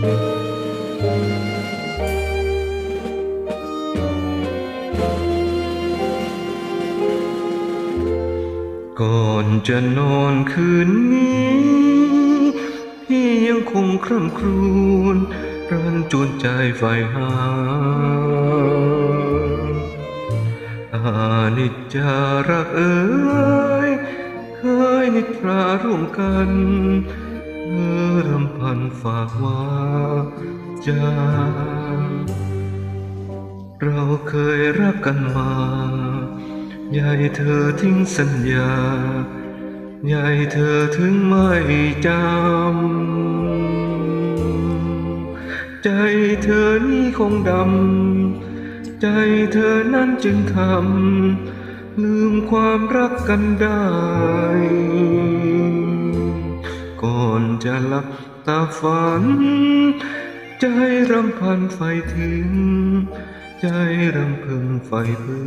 ก่อนจะนอนคืนนี้ พี่ยังคงคร่ำครวญรันจวนใจไฟหาอานิจจารักเอ๋ยเคยนิทราร่วมกัน รำพันฝากว่าจาเราเคยรักกันมาใหญ่เธอทิ้งสัญญาใหญ่เธอถึงไม่จำ ใจเธอนี่คงดำ ใจเธอนั้นจึงทำลืมความรักกันได้ จะหลับตาฝัน ใจรำพันไฟถึง ใจรำพึงไฟเพื่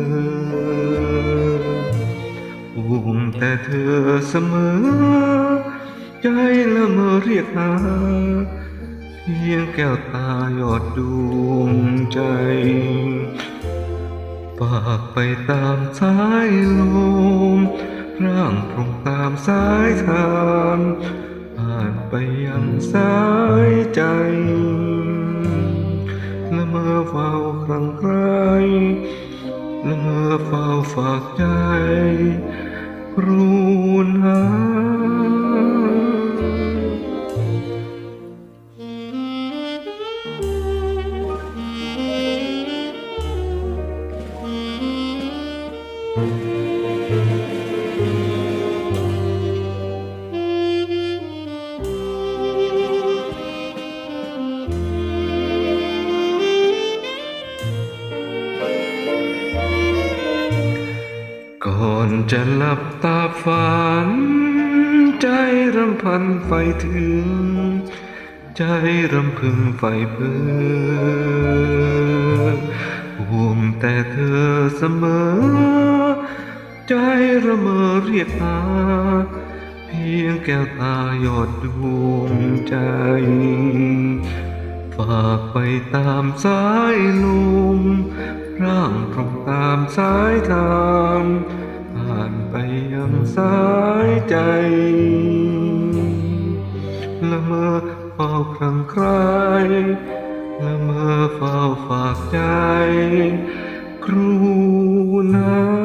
ออุ่มแต่เธอเสมอ ใจละเมอเรียกหาเพียงแก้วตาหยอดดวงใจฝากไปตามสายลม ร่างตรงตามสายทาน ผ่านไปยังสายใจ และเมื่อเฝ้าครั้งใครละเมื่อเฝ้าฝากใจรูนหาก่อน จะหลับตาฝัน ใจรำพันไฟถึง ใจรำพึงไฟเบื่อห่วงแต่เธอเสมอ ใจระเมอเรียกหาเพียงแก้วตายอดดวงใจ ฝากไปตามสายลมร่างตรงตามสายทาง ผ่านไปยังสายใจละเมอเฝ้าครังใครละเมอเฝ้าฝากใจ ครูนา